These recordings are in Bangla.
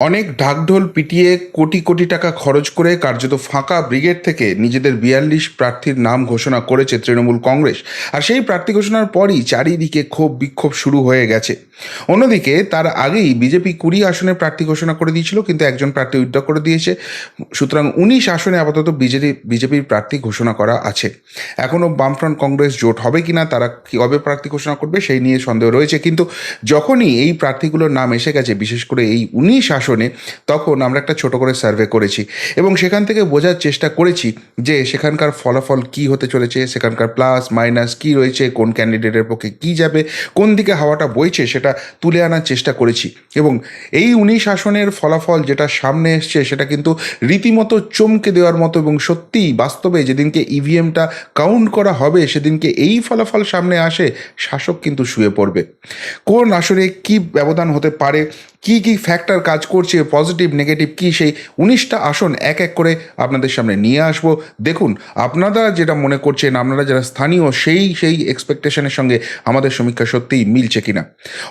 অনেক ঢাকঢোল পিটিয়ে কোটি কোটি টাকা খরচ করে কার্যত ফাঁকা ব্রিগেড থেকে নিজেদের বিয়াল্লিশ প্রার্থীর নাম ঘোষণা করেছে তৃণমূল কংগ্রেস। আর সেই প্রার্থী ঘোষণার পরই চারিদিকে ক্ষোভ বিক্ষোভ শুরু হয়ে গেছে। অন্যদিকে তার আগেই বিজেপি কুড়ি আসনে প্রার্থী ঘোষণা করে দিয়েছিল, কিন্তু একজন প্রার্থী উইথড্র করে দিয়েছে। সুতরাং উনিশ আসনে আপাতত বিজেপি, বিজেপির প্রার্থী ঘোষণা করা আছে। এখনও বামফ্রন্ট কংগ্রেস জোট হবে কিনা, তারা কবে প্রার্থী ঘোষণা করবে, সেই নিয়ে সন্দেহ রয়েছে। কিন্তু যখনই এই প্রার্থীগুলোর নাম এসে গেছে, বিশেষ করে এই উনিশ আসনে তখন আমরা একটা ছোট করে সার্ভে করেছি এবং সেখান থেকে বোঝার চেষ্টা করেছি যে সেখানকার ফলাফল কি হতে চলেছে, সেখানকার প্লাস মাইনাস কি রয়েছে, কোন ক্যান্ডিডেটের পক্ষে কি যাবে, কোন দিকে হাওয়াটা বইছে সেটা তুলে আনার চেষ্টা করেছি এবং এই উনিশ আসনের ফলাফল যেটা সামনে এসছে সেটা কিন্তু রীতিমতো চমকে দেওয়ার মতো এবং সত্যিই বাস্তবে যেদিনকে ইভিএমটা কাউন্ট করা হবে, সেদিনকে এই ফলাফল সামনে আসে, শাসক কিন্তু শুয়ে পড়বে। কোন আসনে কি ব্যবধান হতে পারে কি কি ফ্যাক্টর কাজ করছে পজিটিভ নেগেটিভ কি সেই উনিশটা আসন এক এক করে আপনাদের সামনে নিয়ে আসব। দেখুন, আপনারা যেটা মনে করছেন, আপনারা যারা স্থানীয়, সেই সেই এক্সপেকটেশনের সঙ্গে আমাদের সমীক্ষা সত্যিই মিলছে কিনা।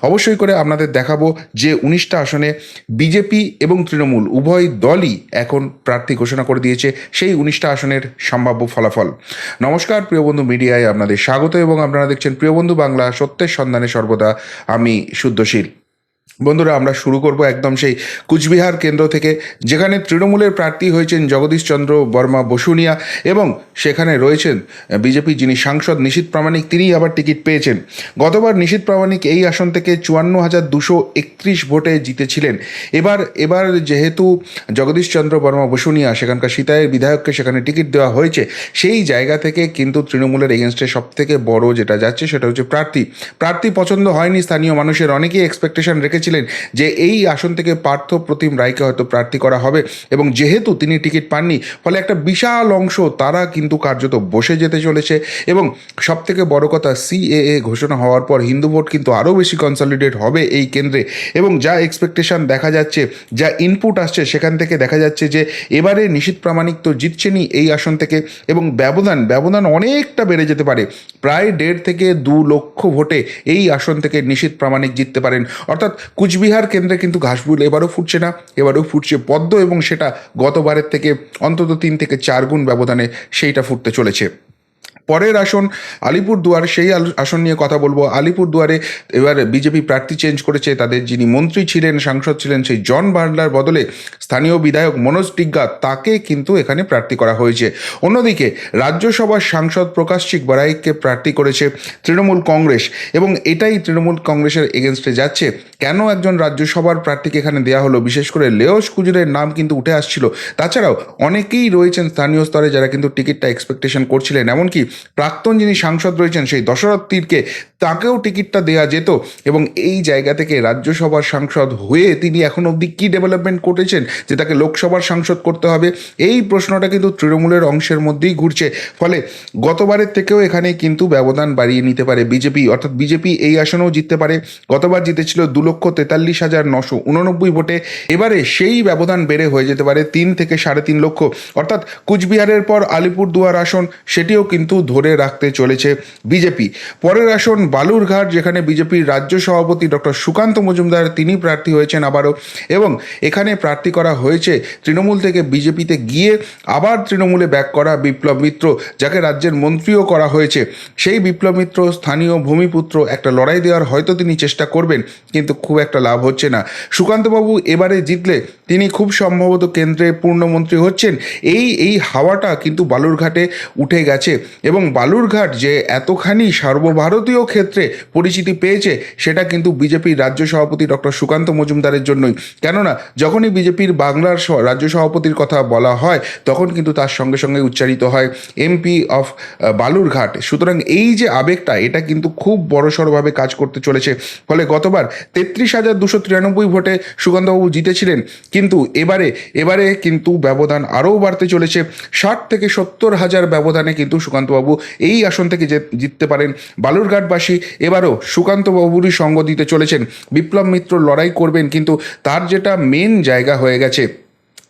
অবশ্যই করে আপনাদের দেখাবো যে উনিশটা আসনে বিজেপি এবং তৃণমূল উভয় দলই এখন প্রার্থী ঘোষণা করে দিয়েছে, সেই উনিশটা আসনের সম্ভাব্য ফলাফল। নমস্কার, প্রিয় বন্ধু মিডিয়ায় আপনাদের স্বাগত এবং আপনারা দেখছেন প্রিয় বন্ধু বাংলা সত্যের সন্ধানে সর্বদা। আমি শুদ্ধশীল। বন্ধুরা, আমরা শুরু করব একদম সেই কুচবিহার কেন্দ্র থেকে, যেখানে তৃণমূলের প্রার্থী হয়েছেন জগদীশ চন্দ্র বর্মা বসুনিয়া এবং সেখানে রয়েছেন বিজেপি যিনি সাংসদ নিশীত প্রামাণিক, তিনিই আবার টিকিট পেয়েছেন। গতবার নিশীত প্রামাণিক এই আসন থেকে চুয়ান্ন হাজার দুশো একত্রিশ ভোটে জিতেছিলেন। এবার এবার যেহেতু জগদীশ চন্দ্র বর্মা বসুনিয়া, সেখানকার সীতায়ের বিধায়ককে সেখানে টিকিট দেওয়া হয়েছে, সেই জায়গা থেকে কিন্তু তৃণমূলের এগেনস্টে সব থেকে বড় যেটা যাচ্ছে সেটা হচ্ছে প্রার্থী। প্রার্থী পছন্দ হয়নি স্থানীয় মানুষের, অনেকেই এক্সপেকটেশন রেখেছিলেন যে এই আসন থেকে পার্থ প্রতিম রায়কে হয়তো প্রার্থী করা হবে এবং যেহেতু তিনি টিকিট পাননি, ফলে একটা বিশাল অংশ তারা কিন্তু কার্যত বসে যেতে চলেছে এবং সব থেকে বড় কথা সিএএ ঘোষণা হওয়ার পর হিন্দু ভোট কিন্তু আরও বেশি কনসলিডেট হবে এই কেন্দ্রে এবং যা এক্সপেকটেশন দেখা যাচ্ছে, যা ইনপুট আসছে সেখান থেকে দেখা যাচ্ছে যে এবারে নিশীত প্রামাণিক তো জিতছেনই এই আসন থেকে এবং ব্যবধান ব্যবধান অনেকটা বেড়ে যেতে পারে। প্রায় দেড় থেকে দু লক্ষ ভোটে এই আসন থেকে নিশীত প্রামাণিক জিততে পারেন। অর্থাৎ কুচবিহার কেন্দ্রে কিন্তু ঘাসফুল এবারও ফুটছে না, এবারও ফুটছে পদ্ম এবং সেটা গতবারের থেকে অন্তত তিন থেকে চার গুণ ব্যবধানে সেইটা ফুটতে চলেছে। পরের আসন আলিপুর দুয়ার, সেই আসন নিয়ে কথা বলব। আলিপুর দুয়ারে এবার বিজেপি প্রার্থী চেঞ্জ করেছে। তাদের যিনি মন্ত্রী ছিলেন, সাংসদ ছিলেন, সেই জন বার্লার বদলে স্থানীয় বিধায়ক মনোজ টিগ্গা তাকে কিন্তু এখানে প্রার্থী করা হয়েছে। অন্যদিকে রাজ্যসভার সাংসদ প্রকাশ চিক বারাইককে প্রার্থী করেছে তৃণমূল কংগ্রেস এবং এটাই তৃণমূল কংগ্রেসের এগেনস্টে যাচ্ছে। কেন একজন রাজ্যসভার প্রার্থীকে এখানে দেওয়া হলো? বিশেষ করে লেওস কুজুরের নাম কিন্তু উঠে আসছিল। তাছাড়াও অনেকেই রয়েছেন স্থানীয় স্তরে যারা কিন্তু টিকিটটা এক্সপেকটেশন করছিলেন। এমনকি প্রাক্তন যিনি সাংসদ রয়েছেন সেই দশরথ তীরকে তাকেও টিকিটটা দেওয়া যেত এবং এই জায়গা থেকে রাজ্যসভার সাংসদ হয়ে তিনি এখন অবধি কী ডেভেলপমেন্ট করেছেন যে তাকে লোকসভার সাংসদ করতে হবে, এই প্রশ্নটা কিন্তু তৃণমূলের অংশের মধ্যেই ঘুরছে। ফলে গতবারের থেকেও এখানে কিন্তু ব্যবধান বাড়িয়ে নিতে পারে বিজেপি, অর্থাৎ বিজেপি এই আসনেও জিততে পারে। গতবার জিতেছিল দু লক্ষ তেতাল্লিশ হাজার নশো উননব্বই ভোটে। এবারে সেই ব্যবধান বেড়ে হয়ে যেতে পারে তিন থেকে সাড়ে তিন লক্ষ। অর্থাৎ কুচবিহারের পর আলিপুরদুয়ার আসন, সেটিও কিন্তু ধরে রাখতে চলেছে বিজেপি। পরের আসন বালুরঘাট, যেখানে বিজেপির রাজ্য সভাপতি ডক্টর সুকান্ত মজুমদার, তিনি প্রার্থী হয়েছেন আবারও এবং এখানে প্রার্থী করা হয়েছে তৃণমূল থেকে বিজেপিতে গিয়ে আবার তৃণমূলে ব্যাক করা বিপ্লব মিত্র, যাকে রাজ্যের মন্ত্রীও করা হয়েছে। সেই বিপ্লব মিত্র স্থানীয় ভূমিপুত্র, একটা লড়াই দেওয়ার হয়তো তিনি চেষ্টা করবেন, কিন্তু খুব একটা লাভ হচ্ছে না। সুকান্তবাবু এবারে জিতলে তিনি খুব সম্ভবত কেন্দ্রে পূর্ণমন্ত্রী হচ্ছেন। এই এই হাওয়াটা কিন্তু বালুরঘাটে উঠে গেছে এবং বালুরঘাট যে এতখানি সর্বভারতীয় ক্ষেত্রে পরিচিতি পেয়েছে, সেটা কিন্তু বিজেপির রাজ্য সভাপতি ডক্টর সুকান্ত মজুমদারের জন্যই। কেননা, যখনই বিজেপির বাংলার রাজ্য সভাপতির কথা বলা হয়, তখন কিন্তু তার সঙ্গে সঙ্গে উচ্চারিত হয় এমপি অফ বালুরঘাট। সুতরাং এই যে আবেগটা, এটা কিন্তু খুব বড়সড়ভাবে কাজ করতে চলেছে। ফলে গতবার তেত্রিশ হাজার দুশো তিরানব্বই ভোটে সুকান্তবাবু জিতেছিলেন, কিন্তু এবারে এবারে কিন্তু ব্যবধান আরও বাড়তে চলেছে। ষাট থেকে সত্তর হাজার ব্যবধানে কিন্তু সুকান্তবাবু এই আসন থেকে জিততে পারেন বালুরঘাটবাসী। এবারও সুকান্তবাবুরই সঙ্গ দিতে চলেছেন। বিপ্লব মিত্র লড়াই করবেন, কিন্তু তার যেটা মেন জায়গা হয়ে গেছে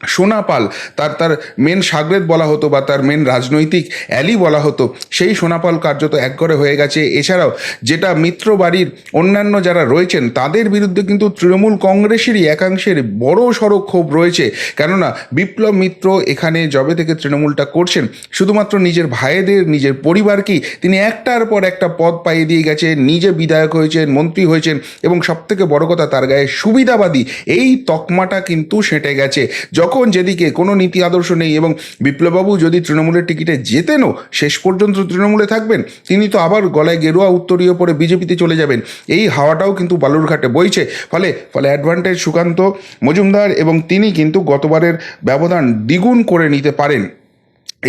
সোনা পাল, তার তার মেন সাগরেদ বলা হতো বা তার মেন রাজনৈতিক অ্যালি বলা হতো, সেই সোনাপাল কার্যত একঘরে হয়ে গেছে। এছাড়াও যেটা মিত্র বাড়ির অন্যান্য যারা রয়েছেন, তাদের বিরুদ্ধে কিন্তু তৃণমূল কংগ্রেসেরই একাংশের বড় সড়ো ক্ষোভ রয়েছে। কেননা বিপ্লব মিত্র এখানে জবে থেকে তৃণমূলটা করছেন, শুধুমাত্র নিজের ভাইদের, নিজের পরিবারকেই তিনি একটার পর একটা পদ পাইয়ে দিয়ে গেছে নিজে বিধায়ক হয়েছেন, মন্ত্রী হয়েছেন এবং সবথেকে বড় কথা, তার গায়ে সুবিধাবাদী এই তকমাটা কিন্তু সেঁটে গেছে। যখন যেদিকে কোনো নীতি আদর্শ নেই এবং বিপ্লববাবু যদি তৃণমূলের টিকিটে জেতেনও, শেষ পর্যন্ত তৃণমূলে থাকবেন, তিনি তো আবার গলায় গেরুয়া উত্তরীয় পরে বিজেপিতে চলে যাবেন। এই হাওয়াটাও কিন্তু বালুরঘাটে বইছে। ফলে ফলে অ্যাডভান্টেজ সুকান্ত মজুমদার এবং তিনি কিন্তু গতবারের ব্যবধান দ্বিগুণ করে নিতে পারেন।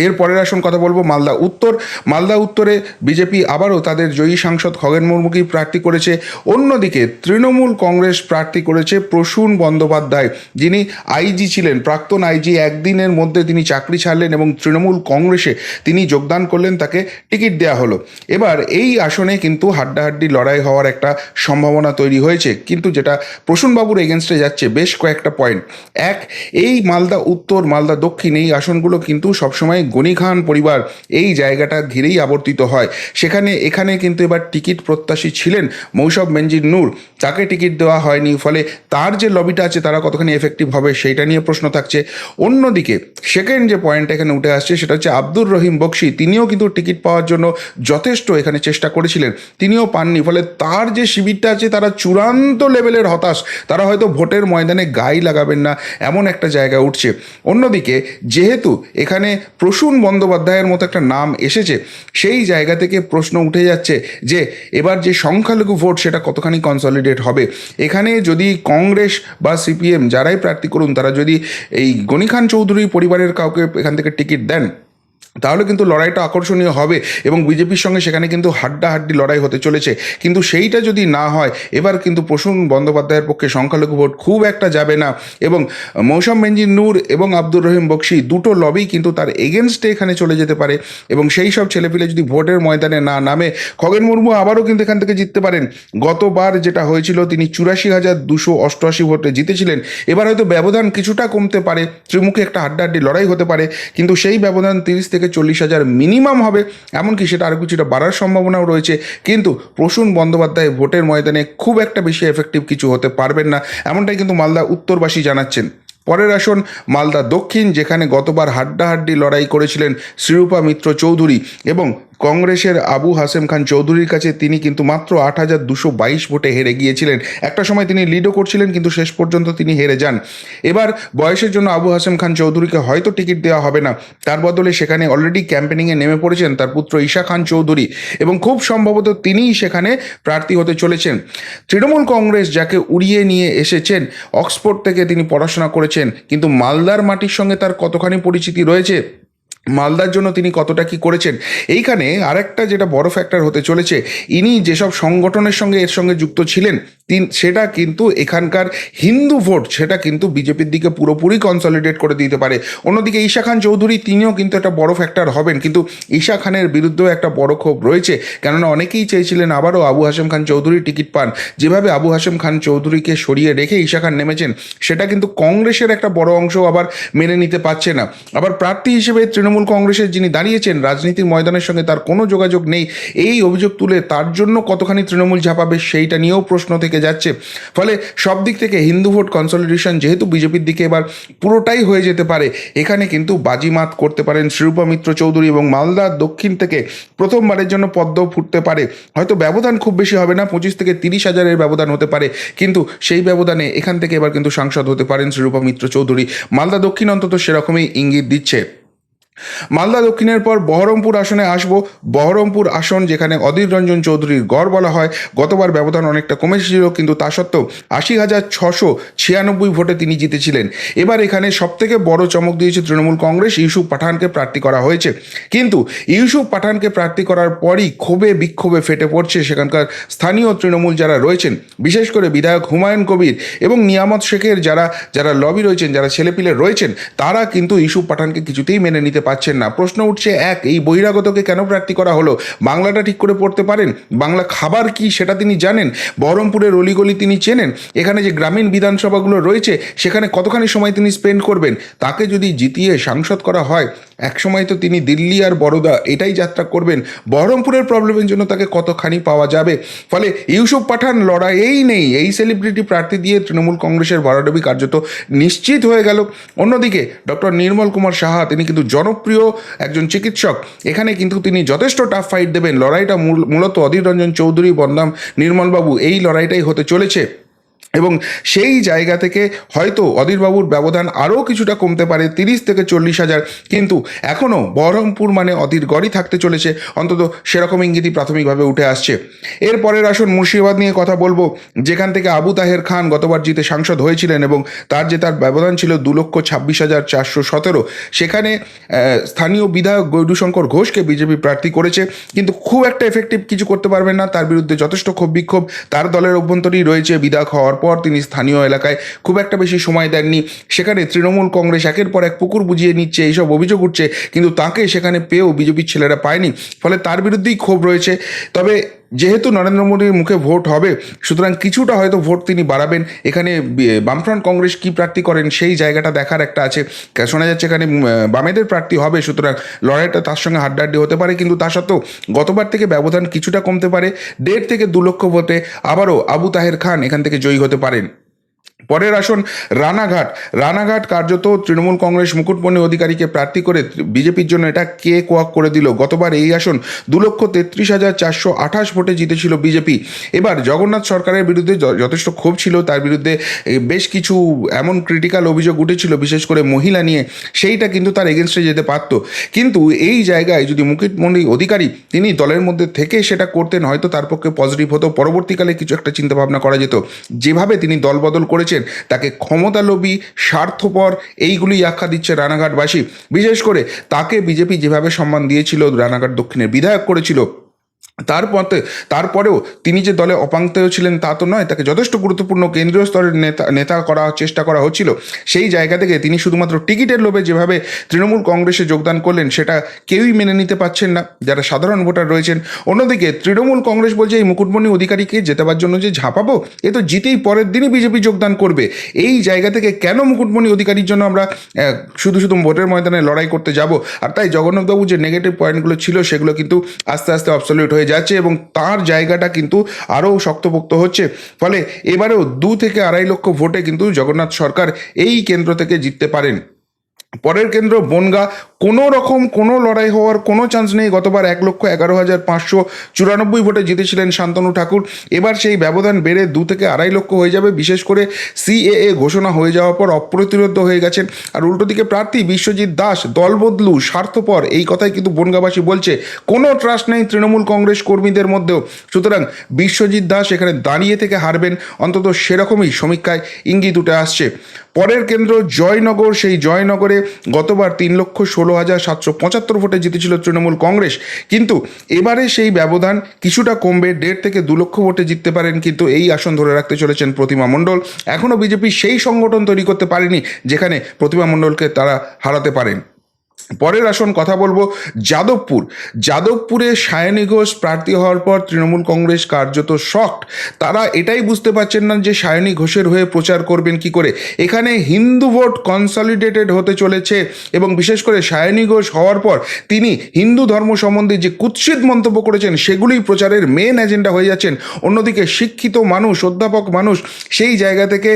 এর পরের আসন কথা বলব, মালদা উত্তর। মালদা উত্তরে বিজেপি আবারও তাদের জয়ী সাংসদ খগেন মুর্মুকেই প্রার্থী করেছে। অন্যদিকে তৃণমূল কংগ্রেস প্রার্থী করেছে প্রসূন বন্দ্যোপাধ্যায়। যিনি আইজি ছিলেন, প্রাক্তন আইজি একদিনের মধ্যে তিনি চাকরি ছাড়লেন এবং তৃণমূল কংগ্রেসে তিনি যোগদান করলেন, তাকে টিকিট দেওয়া হলো। এবার এই আসনে কিন্তু হাড্ডাহাড্ডি লড়াই হওয়ার একটা সম্ভাবনা তৈরি হয়েছে। কিন্তু যেটা প্রসূনবাবুর এগেনস্টে যাচ্ছে, বেশ কয়েকটা পয়েন্ট। এক, এই মালদা উত্তর, মালদা দক্ষিণ এই আসনগুলো কিন্তু সবসময় গনি খান পরিবার এই জায়গাটা ঘিরেই আবর্তিত হয়। সেখানে, এখানে কিন্তু এবার টিকিট প্রত্যাশী ছিলেন মৌসব মেনজির নূর। তাকে টিকিট দেওয়া হয়নি, ফলে তার যে লবিটা আছে তারা কতখানি এফেক্টিভ হবে সেইটা নিয়ে প্রশ্ন থাকছে। অন্যদিকে সেকেন্ড যে পয়েন্ট এখানে উঠে আসছে সেটা হচ্ছে আব্দুর রহিম বক্সি। তিনিও কিন্তু টিকিট পাওয়ার জন্য যথেষ্ট এখানে চেষ্টা করেছিলেন। তিনিও পাননি, ফলে তার যে শিবিরটা আছে তারা চূড়ান্ত লেভেলের হতাশ। তারা হয়তো ভোটের ময়দানে গাই লাগাবেন না, এমন একটা জায়গা উঠছে। অন্যদিকে, যেহেতু এখানে প্রসূন বন্দ্যোপাধ্যায়ের মতো একটা নাম এসেছে, সেই জায়গা থেকে প্রশ্ন উঠে যাচ্ছে যে, এবার যে সংখ্যালঘু ভোট সেটা কতখানি কনসলিডেট হবে? এখানে যদি কংগ্রেস বা সিপিএম যারাই প্রার্থী করুন, তারা যদি এই গণিখান চৌধুরী পরিবারের কাউকে এখান থেকে টিকিট দেন তাহলে কিন্তু লড়াইটা আকর্ষণীয় হবে এবং বিজেপির সঙ্গে সেখানে কিন্তু হাড্ডাহাড্ডি লড়াই হতে চলেছে। কিন্তু সেইটা যদি না হয়, এবার কিন্তু প্রসূন বন্দ্যোপাধ্যায়ের পক্ষে সংখ্যালঘু ভোট খুব একটা যাবে না এবং মৌসম মেঞ্জির নূর এবং আব্দুর রহিম বক্সি দুটো লবি কিন্তু তার এগেনস্টে এখানে চলে যেতে পারে এবং সেই সব ছেলেপিলে যদি ভোটের ময়দানে না নামে, খগেন মুর্মু আবারও কিন্তু এখান থেকে জিততে পারেন। গতবার যেটা হয়েছিল, তিনি চুরাশি হাজার দুশো অষ্টআশি ভোটে জিতেছিলেন। এবার হয়তো ব্যবধান কিছুটা কমতে পারে, ত্রিমুখে একটা হাড্ডাহাড্ডি লড়াই হতে পারে, কিন্তু সেই ব্যবধান তিরিশ থেকে চল্লিশ হাজার মিনিমাম হবে, এমনকি সেটা আরও কিছুটা বাড়ার সম্ভাবনাও রয়েছে। কিন্তু প্রসূন বন্দ্যোপাধ্যায় ভোটের ময়দানে খুব একটা বেশি এফেক্টিভ কিছু হতে পারবেন না, এমনটাই কিন্তু মালদা উত্তরবাসী জানাচ্ছেন। পরের আসন, মালদা দক্ষিণ, যেখানে গতবার হাড্ডাহাড্ডি লড়াই করেছিলেন শ্রীরূপা মিত্র চৌধুরী এবং কংগ্রেসের আবু হাসেম খান চৌধুরীর কাছে তিনি কিন্তু মাত্র আট হাজার দুশো বাইশ ভোটে হেরে গিয়েছিলেন। একটা সময় তিনি লিডও করছিলেন, কিন্তু শেষ পর্যন্ত তিনি হেরে যান। এবার বয়সের জন্য আবু হাসেম খান চৌধুরীকে হয়তো টিকিট দেওয়া হবে না। তার বদলে সেখানে অলরেডি ক্যাম্পেনিংয়ে নেমে পড়েছেন তার পুত্র ঈশা খান চৌধুরী এবং খুব সম্ভবত তিনিই সেখানে প্রার্থী হতে চলেছেন। তৃণমূল কংগ্রেস যাকে উড়িয়ে নিয়ে এসেছেন, অক্সফোর্ড থেকে তিনি পড়াশোনা করেছেন, কিন্তু মালদার মাটির সঙ্গে তার কতখানি পরিচিতি রয়েছে মালদার জন্য তিনি কতটা কি করেছেন? এইখানে আরেকটা যেটা বড় ফ্যাক্টর হতে চলেছে, ইনি যেসব সংগঠনের সঙ্গে এর সঙ্গে যুক্ত ছিলেন, তিন, সেটা কিন্তু এখানকার হিন্দু ভোট, সেটা কিন্তু বিজেপির দিকে পুরোপুরি কনসলিডেট করে দিতে পারে। অন্যদিকে ঈশা খান চৌধুরী, তিনিও কিন্তু একটা বড় ফ্যাক্টর হবেন। কিন্তু ঈশা খানের বিরুদ্ধেও একটা বড় ক্ষোভ রয়েছে। কেননা অনেকেই চেয়েছিলেন আবারও আবু হাসেম খান চৌধুরী টিকিট পান। যেভাবে আবু হাসেম খান চৌধুরীকে সরিয়ে রেখে ঈশা খান নেমেছেন, সেটা কিন্তু কংগ্রেসের একটা বড় অংশ আবার মেনে নিতে পারছে না। আবার প্রার্থী হিসেবে তৃণমূল কংগ্রেসের যিনি দাঁড়িয়েছেন রাজনীতির ময়দানের সঙ্গে তার কোনো যোগাযোগ নেই, এই অভিযোগ তুলে তার জন্য কতখানি তৃণমূল ঝাঁপাবে সেইটা নিয়েও প্রশ্ন থেকে যাচ্ছে। ফলে সব দিক থেকে হিন্দু ভোট কনসলিডেশন যেহেতু বিজেপির দিকে এবার পুরোটাই হয়ে যেতে পারে, এখানে কিন্তু বাজিমাত করতে পারেন শ্রীরূপা মিত্র চৌধুরী এবং মালদা দক্ষিণ থেকে প্রথমবারের জন্য পদ্ম ফুটতে পারে। হয়তো ব্যবধান খুব বেশি হবে না, পঁচিশ থেকে তিরিশ হাজারের ব্যবধান হতে পারে, কিন্তু সেই ব্যবধানে এখান থেকে এবার কিন্তু সাংসদ হতে পারেন শ্রীরূপা মিত্র চৌধুরী। মালদা দক্ষিণ অন্তত সেরকমই ইঙ্গিত দিচ্ছে। মালদা দক্ষিণের পর বহরমপুর আসনে আসব। বহরমপুর আসন যেখানে অধীর রঞ্জন চৌধুরীর গড় বলা হয়, গতবার ব্যবধান অনেকটা কমেছিল, কিন্তু তা সত্ত্বেও আশি হাজার ছশো ছিয়ানব্বই ভোটে তিনি জিতেছিলেন। এবার এখানে সবথেকে বড় চমক দিয়েছে তৃণমূল কংগ্রেস, ইউসুফ পাঠানকে প্রার্থী করা হয়েছে। কিন্তু ইউসুফ পাঠানকে প্রার্থী করার পরই ক্ষোভে, বিক্ষোভে ফেটে পড়ছে সেখানকার স্থানীয় তৃণমূল যারা রয়েছেন, বিশেষ করে বিধায়ক হুমায়ুন কবির এবং নিয়ামত শেখের যারা যারা লবি রয়েছেন, যারা ছেলেপিলে রয়েছেন, তারা কিন্তু ইউসুফ পাঠানকে কিছুতেই মেনে নিতে পাচ্ছেন না। প্রশ্ন উঠছে এক, এই বহিরাগতকে কেন প্রার্থী করা হলো? বাংলাটা ঠিক করে পড়তে পারেন? বাংলা খাবার কি সেটা তিনি জানেন? বহরমপুরের অলিগলি তিনি চেনেন? এখানে যে গ্রামীণ বিধানসভাগুলো রয়েছে, সেখানে কতখানি সময় তিনি স্পেন্ড করবেন? তাকে যদি জিতিয়ে সাংসদ করা হয় একসময় তো তিনি দিল্লি আর বরোদা এটাই যাত্রা করবেন। বহরমপুরের প্রবলেমের জন্য তাকে কতখানি পাওয়া যাবে? ফলে ইউসুফ পাঠান লড়াইয়েই নেই। এই সেলিব্রিটি প্রার্থী দিয়ে তৃণমূল কংগ্রেসের ভরাডবি কার্যত নিশ্চিত হয়ে গেল। অন্যদিকে, ডক্টর নির্মল কুমার সাহা, তিনি কিন্তু জনপ্রিয় একজন চিকিৎসক। এখানে কিন্তু তিনি যথেষ্ট টাফ ফাইট দেবেন। লড়াইটা মূল- মূলত অধীর রঞ্জন চৌধুরী, বন্দাম নির্মলবাবু এই লড়াইটাই হতে চলেছে। এবং সেই জায়গা থেকে হয়তো অধীরবাবুর ব্যবধান আরও কিছুটা কমতে পারে, তিরিশ থেকে চল্লিশ হাজার। কিন্তু এখনও বহরমপুর মানে অধীর গড়ই থাকতে চলেছে, অন্তত সেরকম ইঙ্গিতই প্রাথমিকভাবে উঠে আসছে। এরপরের আসন মুর্শিদাবাদ নিয়ে কথা বলব, যেখান থেকে আবু তাহের খান গতবার জিতে সাংসদ হয়েছিলেন এবং তার যে তার ব্যবধান ছিল দু লক্ষ ছাব্বিশ হাজার চারশো সতেরো, সেখানে স্থানীয় বিধায়ক গৌরীশঙ্কর ঘোষকে বিজেপি প্রার্থী করেছে। কিন্তু খুব একটা এফেক্টিভ কিছু করতে পারবেন না, তার বিরুদ্ধে যথেষ্ট ক্ষোভ বিক্ষোভ তার দলের অভ্যন্তরেই রয়েছে বিধায়ক হওয়ার পর তিনি স্থানীয় এলাকায় খুব একটা বেশি সময় দেননি। সেখানে তৃণমূল কংগ্রেস একের পর এক পুকুর বুঝিয়ে নিচ্ছে, এইসব অভিযোগ উঠছে, কিন্তু তাকে সেখানে পেয়েও বিজেপির ছেলেরা পায়নি। ফলে তার বিরুদ্ধেই ক্ষোভ রয়েছে। তবে যেহেতু নরেন্দ্র মোদীর মুখে ভোট হবে, সুতরাং কিছুটা হয়তো ভোট তিনি বাড়াবেন। এখানে বামফ্রন্ট কংগ্রেস কি প্রার্থী করেন সেই জায়গাটা দেখার একটা আছে। শোনা যাচ্ছে এখানে বামেদের প্রার্থী হবে, সুতরাং লড়াইটা তার সঙ্গে হাড্ডাহাড্ডি হতে পারে, কিন্তু তা সত্ত্বেও গতবার থেকে ব্যবধান কিছুটা কমতে পারে। দেড় থেকে দু লক্ষ ভোটে আবারও আবু তাহের খান এখান থেকে জয়ী হতে পারেন। পরের আসন রানাঘাট। রানাঘাট কার্যত তৃণমূল কংগ্রেস মুকুটমণি অধিকারীকে প্রার্থী করে বিজেপির জন্য এটা কে কোয়াক করে দিল। গতবার এই আসন দু লক্ষ তেত্রিশ হাজার চারশো আঠাশ ভোটে জিতেছিল বিজেপি। এবার জগন্নাথ সরকারের বিরুদ্ধে যথেষ্ট ক্ষোভ ছিল, তার বিরুদ্ধে বেশ কিছু এমন ক্রিটিক্যাল অভিযোগ উঠেছিল, বিশেষ করে মহিলা নিয়ে। সেইটা কিন্তু তার এগেনস্টে যেতে পারত। কিন্তু এই জায়গায় যদি মুকুটমণি অধিকারী তিনি দলের মধ্যে থেকে সেটা করতেন, হয়তো তার পক্ষে পজিটিভ হতো। পরবর্তীকালে কিছু একটা চিন্তা ভাবনা করা যেত। যেভাবে তিনি দলবদল করেছেন তাকে ক্ষমতালোভী, স্বার্থপর এইগুলি আখ্যা দিচ্ছে রানাঘাটবাসী। বিশেষ করে তাকে বিজেপি যেভাবে সম্মান দিয়েছিল, রানাঘাট দক্ষিণের বিধায়ক করেছিল তার পথে, তারপরেও তিনি যে দলে অপাঙ্ক্তেয় ছিলেন তা তো নয়, তাকে যথেষ্ট গুরুত্বপূর্ণ কেন্দ্রীয় স্তরের নেতা নেতা করা, চেষ্টা করা হচ্ছিল। সেই জায়গা থেকে তিনি শুধুমাত্র টিকিটের লোভে যেভাবে তৃণমূল কংগ্রেসে যোগদান করলেন, সেটা কেউই মেনে নিতে পারছেন না। যারা সাধারণ ভোটার রয়েছেন, অন্যদিকে তৃণমূল কংগ্রেস বলছে, এই মুকুটমণি অধিকারীকে জেতাবার জন্য যে ঝাঁপাবো, এ তো জিতেই পরের দিনই বিজেপি যোগদান করবে। এই জায়গা থেকে কেন মুকুটমণি অধিকারীর জন্য আমরা শুধু শুধু ভোটের ময়দানে লড়াই করতে যাব? আর তাই জগন্নাথবাবু যে নেগেটিভ পয়েন্টগুলো ছিল, সেগুলো কিন্তু আস্তে আস্তে অবসলিউট হয়ে যাচ্ছে এবং তার জায়গাটা কিন্তু আরও শক্তপোক্ত হচ্ছে। ফলে এবারেও দু থেকে আড়াই লক্ষ ভোটে কিন্তু জগন্নাথ সরকার এই কেন্দ্র থেকে জিততে পারেন। পরের কেন্দ্র বনগা। কোনো রকম কোনো লড়াই হওয়ার কোনো চান্স নেই। গতবার এক লক্ষ এগারো হাজার পাঁচশো চুরানব্বই ভোটে জিতেছিলেন শান্তনু ঠাকুর। এবার সেই ব্যবধান বেড়ে দু থেকে আড়াই লক্ষ হয়ে যাবে। বিশেষ করে সিএএ ঘোষণা হয়ে যাওয়ার পর অপ্রতিরোধ হয়ে গেছেন। আর উল্টো দিকে প্রার্থী বিশ্বজিৎ দাস, দলবদলু, স্বার্থপর, এই কথাই কিন্তু বনগাবাসী বলছে। কোনো ট্রাস্ট নেই তৃণমূল কংগ্রেস কর্মীদের মধ্যেও। সুতরাং বিশ্বজিৎ দাস এখানে দাঁড়িয়ে থেকে হারবেন। অন্তত সেরকমই সমীক্ষায় ইঙ্গিত উঠে আসছে। পরের কেন্দ্র জয়নগর, সেই জয়নগরে গতবার তিন লক্ষ ষোলো হাজার সাতশো পঁচাত্তর ভোটে জিতেছিল তৃণমূল কংগ্রেস। কিন্তু এবারে সেই ব্যবধান কিছুটা কমবে, দেড় থেকে দু লক্ষ ভোটে জিততে পারেন কিন্তু এই আসন ধরে রাখতে চলেছেন প্রতিমা মণ্ডল। এখনও বিজেপি সেই সংগঠন তৈরি করতে পারেনি, যেখানে প্রতিমা মণ্ডলকে তারা হারাতে পারেন। পরের আসন কথা বলব, যাদবপুর। যাদবপুরে সায়নী ঘোষ প্রার্থী হওয়ার পর তৃণমূল কংগ্রেস কার্যত শকড তারা এটাই বুঝতে পারছেন না যে সায়নী ঘোষের হয়ে প্রচার করবেন কি করে। এখানে হিন্দু ভোট কনসলিডেটেড হতে চলেছে এবং বিশেষ করে সায়নী ঘোষ হওয়ার পর তিনি হিন্দু ধর্ম সম্বন্ধে যে কুৎসিত মন্তব্য করেছেন সেগুলি প্রচারের মেন এজেন্ডা হয়ে যাচ্ছেন। অন্যদিকে শিক্ষিত মানুষ, অধ্যাপক মানুষ, সেই জায়গা থেকে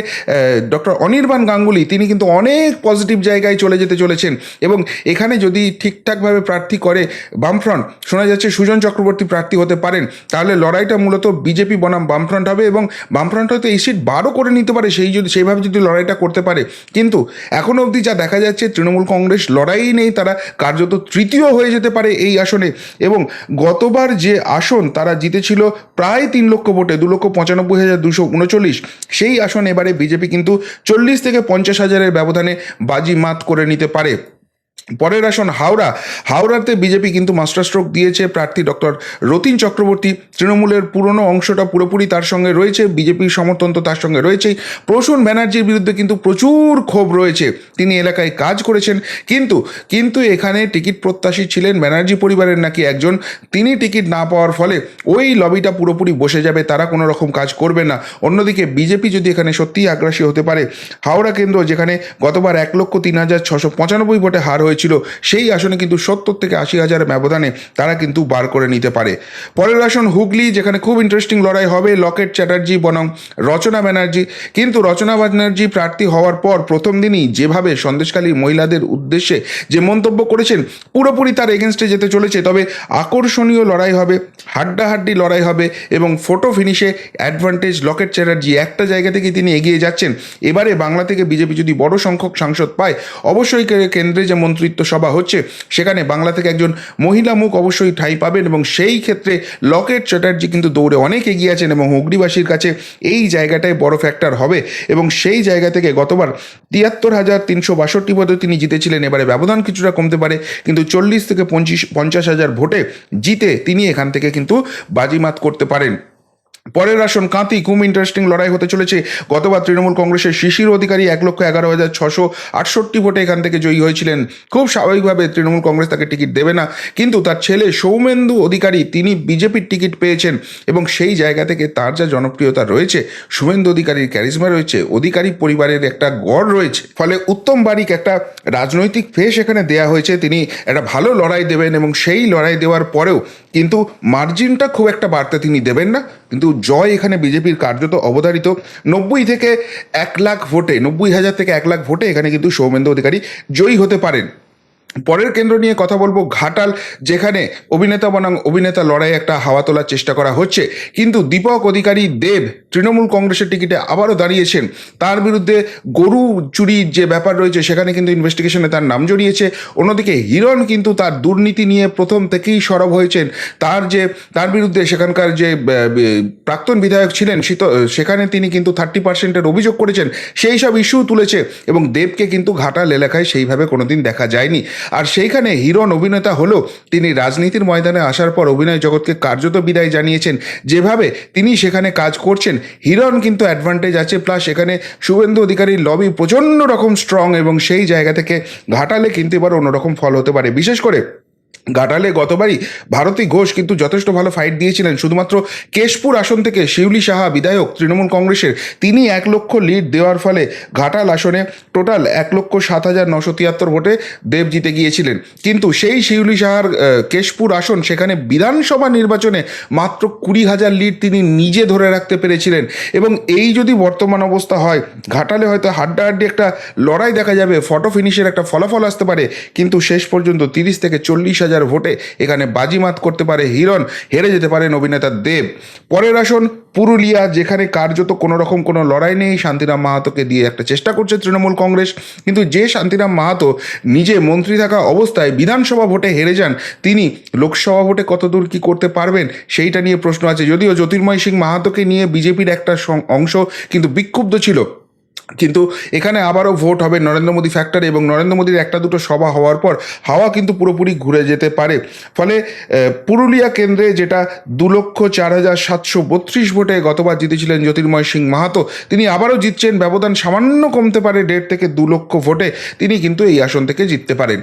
ডক্টর অনির্বাণ গাঙ্গুলি, তিনি কিন্তু অনেক পজিটিভ জায়গায় চলে যেতে চলেছেন। এবং এখানে যদি ঠিকঠাকভাবে প্রার্থী করে বামফ্রন্ট, শোনা যাচ্ছে সুজন চক্রবর্তী প্রার্থী হতে পারেন, তাহলে লড়াইটা মূলত বিজেপি বনাম বামফ্রন্ট হবে এবং বামফ্রন্ট হয়তো এই সিট বারও করে নিতে পারে সেই যদি, সেইভাবে যদি লড়াইটা করতে পারে। কিন্তু এখনও অবধি যা দেখা যাচ্ছে, তৃণমূল কংগ্রেস লড়াই নেই, তারা কার্যত তৃতীয় হয়ে যেতে পারে এই আসনে এবং গতবার যে আসন তারা জিতেছিল প্রায় তিন লক্ষ ভোটে, দু লক্ষ পঁচানব্বই হাজার দুশো উনচল্লিশ, সেই আসন এবারে বিজেপি কিন্তু চল্লিশ থেকে পঞ্চাশ হাজারের ব্যবধানে বাজি মাত করে নিতে পারে। পরের আসন হাওড়া। হাওড়াতে বিজেপি কিন্তু মাস্টার স্ট্রোক দিয়েছে প্রার্থী ডক্টর রতিন চক্রবর্তী। তৃণমূলের পুরনো অংশটা পুরোপুরি তার সঙ্গে রয়েছে, বিজেপির সমর্থন তো তার সঙ্গে রয়েছেই। প্রসূন ব্যানার্জির বিরুদ্ধে কিন্তু প্রচুর ক্ষোভ রয়েছে। তিনি এলাকায় কাজ করেছেন, কিন্তু কিন্তু এখানে টিকিট প্রত্যাশী ছিলেন ব্যানার্জি পরিবারের নাকি একজন। তিনি টিকিট না পাওয়ার ফলে ওই লবিটা পুরোপুরি বসে যাবে, তারা কোনো রকম কাজ করবে না। অন্যদিকে বিজেপি যদি এখানে সত্যিই আগ্রাসী হতে পারে, হাওড়া কেন্দ্র যেখানে গতবার এক লক্ষ তিন হাজার ছশো পঁচানব্বই ভোটে হার হয়েছিল। সেই আসনে কিন্তু সত্তর থেকে আশি হাজার ব্যবধানে তারা কিন্তু বার করে নিতে পারে। পরের আসন হুগলি, যেখানে খুব ইন্টারেস্টিং লড়াই হবে লকেট চ্যাটার্জি বনাম রচনা ব্যানার্জি। কিন্তু রচনা ব্যানার্জি প্রার্থী হওয়ার পর প্রথম দিনই যেভাবে সন্দেশকালী মহিলাদের উদ্দেশ্যে যে মন্তব্য করেছেন, পুরোপুরি তার এগেনস্টে যেতে চলেছে। তবে আকর্ষণীয় লড়াই হবে, হাড্ডাহাড্ডি লড়াই হবে এবং ফটো ফিনিশে অ্যাডভান্টেজ লকেট চ্যাটার্জি একটা জায়গা থেকে তিনি এগিয়ে যাচ্ছেন। এবারে বাংলা থেকে বিজেপি যদি বড় সংখ্যক সাংসদ পায়, অবশ্যই কেন্দ্রে যে মন্ত্রিত্ব সভা হচ্ছে, সেখানে বাংলা থেকে একজন মহিলা মুখ অবশ্যই ঠাঁই পাবেন এবং সেই ক্ষেত্রে লকেট চ্যাটার্জি কিন্তু দৌড়ে অনেক এগিয়ে আছেন এবং হুগলিবাসীর কাছে এই জায়গাটায় বড় ফ্যাক্টর হবে এবং সেই জায়গা থেকে গতবার তিয়াত্তর হাজার তিনশো বাষট্টি পদে তিনি জিতেছিলেন, এবারে ব্যবধান কিছুটা কমতে পারে, কিন্তু চল্লিশ থেকে পঞ্চাশ পঞ্চাশ হাজার ভোটে জিতে তিনি এখান থেকে কিন্তু বাজিমাত করতে পারেন। পরের আসন কাঁতি খুব ইন্টারেস্টিং লড়াই হতে চলেছে। গতবার তৃণমূল কংগ্রেসের শিশির অধিকারী এক লক্ষ এগারো হাজার ছশো আটষট্টি ভোটে এখান থেকে জয়ী হয়েছিলেন। খুব স্বাভাবিকভাবে তৃণমূল কংগ্রেস তাকে টিকিট দেবে না, কিন্তু তার ছেলে সৌমেন্দু অধিকারী তিনি বিজেপির টিকিট পেয়েছেন এবং সেই জায়গা থেকে তার যা জনপ্রিয়তা রয়েছে, শুভেন্দু অধিকারীর ক্যারিজমা রয়েছে, অধিকারী পরিবারের একটা গড় রয়েছে। ফলে উত্তম বারিক একটা রাজনৈতিক ফেস এখানে দেয়া হয়েছে। তিনি একটা ভালো লড়াই দেবেন এবং সেই লড়াই দেওয়ার পরেও কিন্তু মার্জিনটা খুব একটা বাড়তে তিনি দেবেন না, কিন্তু জয় এখানে বিজেপির কার্যত অবধারিত নব্বই থেকে এক লাখ ভোটে, নব্বই হাজার থেকে এক লাখ ভোটে এখানে কিন্তু সৌমেন্দ্র অধিকারী জয়ী হতে পারেন। পরের কেন্দ্র নিয়ে কথা বলব ঘাটাল, যেখানে অভিনেতা বনাম অভিনেতা লড়াই একটা হাওয়া তোলার চেষ্টা করা হচ্ছে। কিন্তু দীপক অধিকারী দেব তৃণমূল কংগ্রেসের টিকিটে আবারও দাঁড়িয়েছেন। তার বিরুদ্ধে গরু চুরির যে ব্যাপার রয়েছে, সেখানে কিন্তু ইনভেস্টিগেশনে তার নাম জড়িয়েছে। অন্যদিকে হিরণ কিন্তু তার দুর্নীতি নিয়ে প্রথম থেকেই সরব হয়েছেন। তার যে, তার বিরুদ্ধে সেখানকার যে প্রাক্তন বিধায়ক ছিলেন শীত সেখানে তিনি কিন্তু থার্টি পার্সেন্টের অভিযোগ করেছেন। সেই সব ইস্যু তুলেছে এবং দেবকে কিন্তু ঘাটাল এলাকায় সেইভাবে কোনোদিন দেখা যায়নি। আর সেইখানে হিরণ অভিনেতা হলেও তিনি রাজনীতির ময়দানে আসার পর অভিনয় জগৎকে কার্যত বিদায় জানিয়েছেন। যেভাবে তিনি সেখানে কাজ করছেন হিরণ কিন্তু অ্যাডভান্টেজ আছে। প্লাস এখানে শুভেন্দু অধিকারীর লবি প্রচণ্ড রকম স্ট্রং এবং সেই জায়গা থেকে ঘাটালে কিন্তু এবার অন্যরকম ফল হতে পারে। বিশেষ করে ঘাটালে গতবারই ভারতী ঘোষ কিন্তু যথেষ্ট ভালো ফাইট দিয়েছিলেন। শুধুমাত্র কেশপুর আসন থেকে শিউলি সাহা বিধায়ক তৃণমূল কংগ্রেসের, তিনি এক লক্ষ লিড দেওয়ার ফলে ঘাটাল আসনে টোটাল এক লক্ষ সাত হাজার নশো তিয়াত্তর ভোটে দেব জিতে গিয়েছিলেন। কিন্তু সেই শিউলি সাহার কেশপুর আসন সেখানে বিধানসভা নির্বাচনে মাত্র কুড়ি হাজার লিড তিনি নিজে ধরে রাখতে পেরেছিলেন। এবং এই যদি বর্তমান অবস্থা হয়, ঘাটালে হয়তো হাড্ডাহাড্ডি একটা লড়াই দেখা যাবে ফটো ফিনিশের একটা ফলাফল আসতে পারে। কিন্তু শেষ পর্যন্ত তিরিশ থেকে চল্লিশ হাজার ভোটে এখানে বাজিমাত করতে পারে হিরণ, হেরে যেতে পারেন অভিনেতা দেব। পরের আসন, পুরুলিয়া, যেখানে কার্যত কোনো রকম কোনো লড়াই নেই, শান্তিরাম মাহাতোকে দিয়ে একটা চেষ্টা করছে তৃণমূল কংগ্রেস। কিন্তু যে শান্তিরাম মাহাতো নিজে মন্ত্রী থাকা অবস্থায় বিধানসভা ভোটে হেরে যান, তিনি লোকসভা ভোটে কতদূর কি করতে পারবেন সেইটা নিয়ে প্রশ্ন আছে। যদিও জ্যোতির্ময় সিং মাহাতোকে নিয়ে বিজেপির একটা অংশ কিন্তু বিক্ষুব্ধ ছিল। কিন্তু এখানে আবারও ভোট হবে নরেন্দ্র মোদী ফ্যাক্টরে এবং নরেন্দ্র মোদীর একটা দুটো সভা হওয়ার পর হাওয়া কিন্তু পুরোপুরি ঘুরে যেতে পারে। ফলে পুরুলিয়া কেন্দ্রে যেটা দু লক্ষ চার হাজার সাতশো বত্রিশ ভোটে গতবার জিতেছিলেন জ্যোতির্ময় সিং মাহাতো, তিনি আবারও জিতছেন, ব্যবধান সামান্য কমতে পারে দেড় থেকে দু লক্ষ ভোটে, তিনি কিন্তু এই আসন থেকে জিততে পারেন।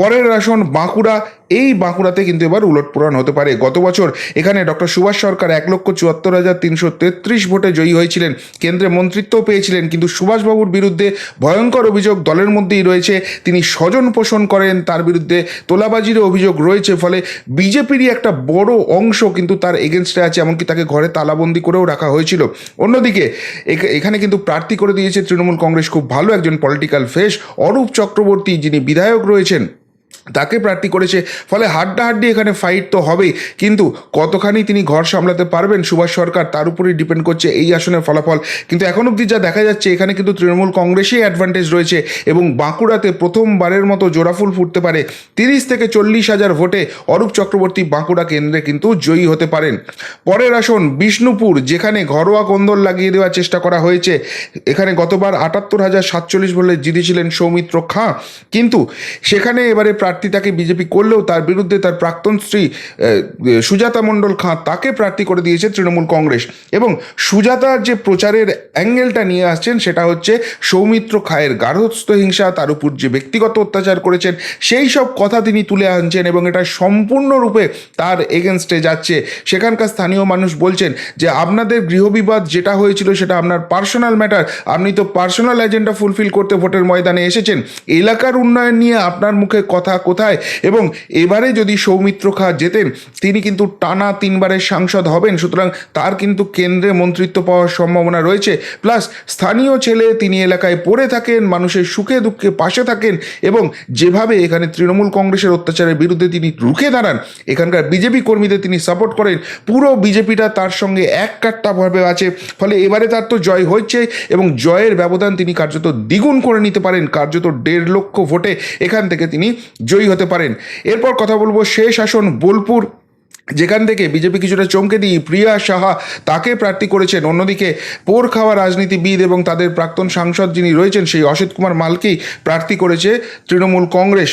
পরের আসন বাঁকুড়া, এই বাঁকুড়াতে কিন্তু এবার উলটপুরাণ হতে পারে। গত বছর এখানে ডক্টর সুভাষ সরকার এক লক্ষ চুয়াত্তর হাজার তিনশো তেত্রিশ ভোটে জয়ী হয়েছিলেন, কেন্দ্রে মন্ত্রিত্বও পেয়েছিলেন, কিন্তু সুভাষবাবুর বিরুদ্ধে ভয়ঙ্কর অভিযোগ দলের মধ্যেই রয়েছে। তিনি স্বজন পোষণ করেন, তার বিরুদ্ধে তোলাবাজিরও অভিযোগ রয়েছে, ফলে বিজেপিরই একটা বড় অংশ কিন্তু তার এগেনস্টে আছে, এমনকি তাকে ঘরে তালাবন্দি করেও রাখা হয়েছিল। অন্যদিকে এখানে কিন্তু প্রার্থী করে দিয়েছে তৃণমূল কংগ্রেস খুব ভালো একজন পলিটিক্যাল ফেস অরূপ চক্রবর্তী, যিনি বিধায়ক রয়েছেন। তাকে প্রার্থী করেছে। ফলে হাড্ডাহাড্ডি এখানে ফাইট তো হবেই। কিন্তু কতখানি তিনি ঘর সামলাতে পারবেন সুভাষ সরকার, তার উপরেই ডিপেন্ড করছে এই আসনের ফলাফল। কিন্তু এখন অবধি যা দেখা যাচ্ছে, এখানে কিন্তু তৃণমূল কংগ্রেসই অ্যাডভান্টেজ রয়েছে এবং বাঁকুড়াতে প্রথমবারের মতো জোড়াফুল ফুটতে পারে। তিরিশ থেকে চল্লিশ হাজার ভোটে অরূপ চক্রবর্তী বাঁকুড়া কেন্দ্রে কিন্তু জয়ী হতে পারেন। পরের আসন বিষ্ণুপুর, যেখানে ঘরোয়া কোন্দল লাগিয়ে দেওয়ার চেষ্টা করা হয়েছে। এখানে গতবার আটাত্তর হাজার সাতচল্লিশ বলে জিতেছিলেন সৌমিত্র খাঁ। কিন্তু সেখানে এবারে প্রার্থী তাকে বিজেপি করলেও তার বিরুদ্ধে তার প্রাক্তন স্ত্রী সুজাতা মণ্ডল খাঁ তাকে প্রার্থী করে দিয়েছে তৃণমূল কংগ্রেস। এবং সুজাতার যে প্রচারের অ্যাঙ্গেলটা নিয়ে আসছেন সেটা হচ্ছে সৌমিত্র খায়ের গার্হস্থ হিংসা, তার উপর যে ব্যক্তিগত অত্যাচার করেছেন, সেই সব কথা তিনি তুলে আনছেন এবং এটা সম্পূর্ণরূপে তার এগেনস্টে যাচ্ছে। সেখানকার স্থানীয় মানুষ বলছেন যে, আপনাদের গৃহবিবাদ যেটা হয়েছিল সেটা আপনার পার্সোনাল ম্যাটার। আপনি তো পার্সোনাল এজেন্ডা ফুলফিল করতে ভোটের ময়দানে এসেছেন। এলাকার উন্নয়ন নিয়ে আপনার মুখে কথা কোথায়? এবং এবারে যদি সৌমিত্র খা জেতেন, তিনি কিন্তু টানা তিনবারের সাংসদ হবেন। সুতরাং তার কিন্তু কেন্দ্রে মন্ত্রিত্ব পাওয়ার সম্ভাবনা রয়েছে। প্লাস স্থানীয় ছেলে তিনি এলাকায় পড়ে থাকেন, মানুষের সুখে দুঃখে পাশে থাকেন এবং যেভাবে এখানে তৃণমূল কংগ্রেসের অত্যাচারের বিরুদ্ধে তিনি রুখে দাঁড়ান, এখানকার বিজেপি কর্মীদের তিনি সাপোর্ট করেন। পুরো বিজেপিটা তার সঙ্গে এক কাট্টাভাবে আছে। ফলে এবারে তার তো জয় হচ্ছে এবং জয়ের ব্যবধান তিনি কার্যত দ্বিগুণ করে নিতে পারেন, কার্যত দেড় লক্ষ ভোটে। এখান থেকে তিনি জয়ী হতে পারেন। এরপর কথা বলব শেষ আসন বোলপুর যেখান থেকে বিজেপি কিছুটা চমকে দিয়ে প্রিয়া সাহা তাকে প্রার্থী করেছেন। অন্যদিকে পোর খাওয়া রাজনীতিবিদ এবং তাদের প্রাক্তন সাংসদ যিনি রয়েছেন, সেই অসিত কুমার মালকেই প্রার্থী করেছে তৃণমূল কংগ্রেস।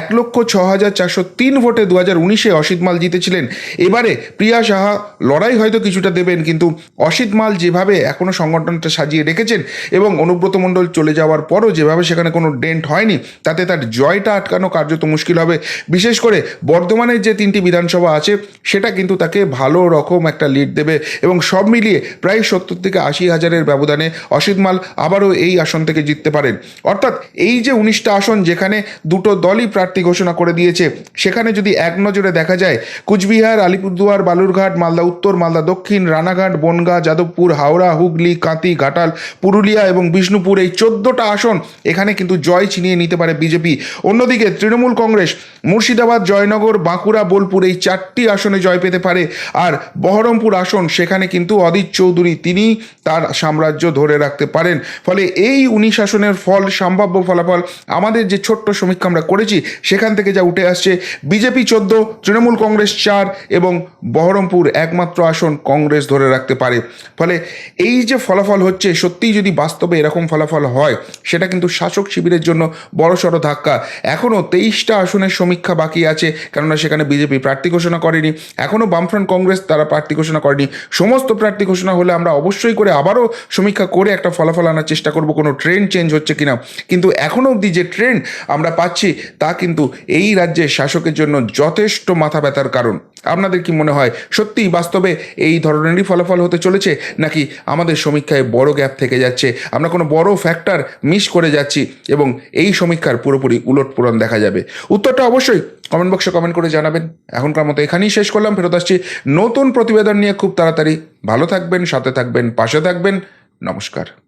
এক লক্ষ ছ হাজার চারশো তিন ভোটে দু হাজার উনিশে অসিত মাল জিতেছিলেন। এবারে প্রিয়া সাহা লড়াই হয়তো কিছুটা দেবেন, কিন্তু অসিত মাল যেভাবে এখনও সংগঠনটা সাজিয়ে রেখেছেন এবং অনুব্রত মণ্ডল চলে যাওয়ার পরও যেভাবে সেখানে কোনো ডেন্ট হয়নি, তাতে তার জয়টা আটকানো কার্যত মুশকিল হবে। বিশেষ করে বর্ধমানের যে তিনটি বিধানসভা আছে সেটা কিন্তু তাকে ভালো রকম একটা লিড দেবে এবং সব মিলিয়ে প্রায় সত্তর থেকে আশি হাজারের ব্যবধানে অসিত মাল আবারও এই আসন থেকে জিততে পারেন। অর্থাৎ এই যে উনিশটা আসন যেখানে দুটো দলই প্রার্থী ঘোষণা করে দিয়েছে, সেখানে যদি এক নজরে দেখা যায়, কুচবিহার, আলিপুরদুয়ার, বালুরঘাট, মালদা উত্তর, মালদা দক্ষিণ, রানাঘাট, বনগাঁ, যাদবপুর, হাওড়া, হুগলি কাঁতি ঘাটাল, পুরুলিয়া এবং বিষ্ণুপুর এই চোদ্দোটা আসন এখানে কিন্তু জয় ছিনিয়ে নিতে পারে বিজেপি। অন্যদিকে তৃণমূল কংগ্রেস, মুর্শিদাবাদ, জয়নগর, বাঁকুড়া, বোলপুর এই চারটি আসনে জয় পেতে পারে। আর বহরমপুর আসন, সেখানে কিন্তু অদিত চৌধুরী তিনি তার সাম্রাজ্য ধরে রাখতে পারেন। ফলে এই উনিশ আসনের ফল, সম্ভাব্য ফলাফল আমাদের যে ছোট্ট সমীক্ষা আমরা করেছি, সেখান থেকে যা উঠে আসছে, বিজেপি চোদ্দ, তৃণমূল কংগ্রেস চার এবং বহরমপুর একমাত্র আসন কংগ্রেস ধরে রাখতে পারে। ফলে এই যে ফলাফল হচ্ছে, সত্যিই যদি বাস্তবে এরকম ফলাফল হয়, সেটা কিন্তু শাসক শিবিরের জন্য বড়সড় ধাক্কা। এখনও তেইশটা আসনের সমীক্ষা বাকি আছে, কেননা সেখানে বিজেপি প্রার্থী ঘোষণা করেনি। এখনও বামফ্রন্ট কংগ্রেস তারা প্রার্থী ঘোষণা করেনি। সমস্ত প্রার্থী ঘোষণা হলে আমরা অবশ্যই করে আবারও সমীক্ষা করে একটা ফলাফল আনার চেষ্টা করব, কোনো ট্রেন্ড চেঞ্জ হচ্ছে কিনা। কিন্তু এখনও অবধি যে ট্রেন্ড আমরা পাচ্ছি, তা কিন্তু এই রাজ্যের শাসকের জন্য যথেষ্ট মাথা ব্যথার কারণ। আপনাদের কি মনে হয় সত্যিই বাস্তবে এই ধরনেরই ফলাফল হতে চলেছে? নাকি আমাদের সমীক্ষায় বড় গ্যাপ থেকে যাচ্ছে? আমরা কোনো বড় ফ্যাক্টর মিস করে যাচ্ছি এবং এই সমীক্ষার পুরোপুরি উলটপূরণ দেখা যাবে? উত্তরটা অবশ্যই কমেন্ট বক্সে কমেন্ট করে জানাবেন। এখনকার মতো এখানেই শেষ করলাম, ফেরত আসছি নতুন প্রতিবেদন নিয়ে খুব তাড়াতাড়ি। ভালো থাকবেন, সাথে থাকবেন, পাশে থাকবেন। নমস্কার।